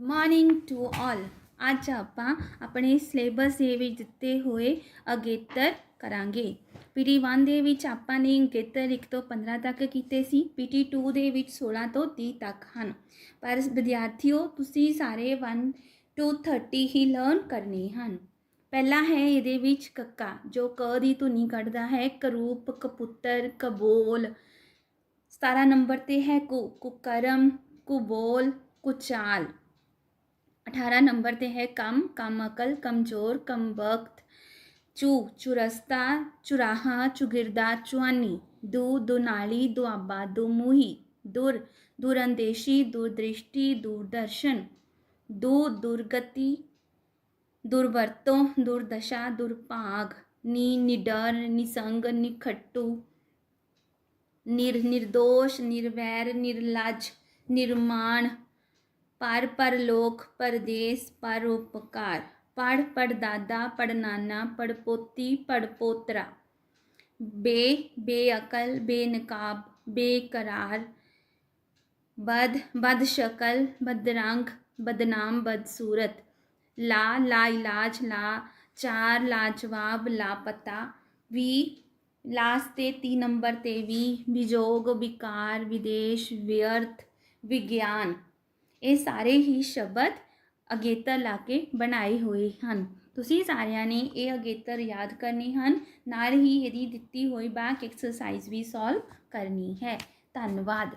Morning to all ਅੱਜ ਆਪਾਂ ਆਪਣੇ ਸਿਲੇਬਸ ਦੇ ਵਿੱਚ ਦਿੱਤੇ ਹੋਏ ਅਗੇਤਰ ਕਰਾਂਗੇ। ਪੀਟੀ 1 ਦੇ ਵਿੱਚ ਆਪਾਂ ਨੇ ਅਗੇਤਰ 1 ਤੋਂ 15 ਤੱਕ ਕੀਤੇ ਸੀ। ਪੀਟੀ 2 ਦੇ ਵਿੱਚ 16 ਤੋਂ 30 ਤੱਕ ਹਨ। ਪਰ ਵਿਦਿਆਰਥੀਓ, ਤੁਸੀਂ ਸਾਰੇ 1 ਟੂ 30 ਹੀ ਲਰਨ ਕਰਨੇ ਹਨ। ਪਹਿਲਾ ਹੈ ਇਹਦੇ ਵਿੱਚ ਕੱਕਾ, ਜੋ ਕ ਦੀ ਧੁਨੀ ਕੱਢਦਾ ਹੈ, ਕਰੂਪ, ਕਪੁੱਤਰ, ਕਬੋਲ। 17 ਨੰਬਰ ਤੇ ਹੈ ਕੁ, ਕੁਕਰਮ, ਕੁਬੋਲ, ਕੁਚਾਲ। अठारह नंबर ते है, कम कम अकल कमज़ोर कम वक्त चू, चुरस्ता, चुराहा, चुगिरदा, चुआनी, दू, दुनाली दुआबा दुमुही, दूर, दूरंदेशी, दूरदृष्टि, दूरदर्शन, दू, दुर्गति, दुर्वर्तो, दुर्दशा, दुर्भाग, नी, निडर, निसंग, निखट्टू, निर, निर्दोष, निर्वैर, निर्लज, निर्माण पर परलोक परदेस पर पढ़ पड़दादा पोती पड़पोती पड़पोतरा बे बेअकल बेनकाब बेकरार बद बद शकल बदरंग बदनाम बदसूरत ला ला इलाज, ला चार लाजवाब लापता वी, लास्ते ती नंबर ते वी विजोग, विकार, विदेश, व्यर्थ, विज्ञान। ਇਹ ਸਾਰੇ ਹੀ ਸ਼ਬਦ ਅਗੇਤਰ ਲਾ ਕੇ ਬਣਾਏ ਹੋਏ ਹਨ। ਤੁਸੀਂ ਸਾਰਿਆਂ ਨੇ ਇਹ ਅਗੇਤਰ ਯਾਦ ਕਰਨੇ ਹਨ। ਨਾਲ ਹੀ ਇਹਦੀ ਦਿੱਤੀ ਹੋਈ ਬੈਕ ਐਕਸਰਸਾਈਜ਼ ਵੀ ਸੋਲਵ ਕਰਨੀ ਹੈ। ਧੰਨਵਾਦ।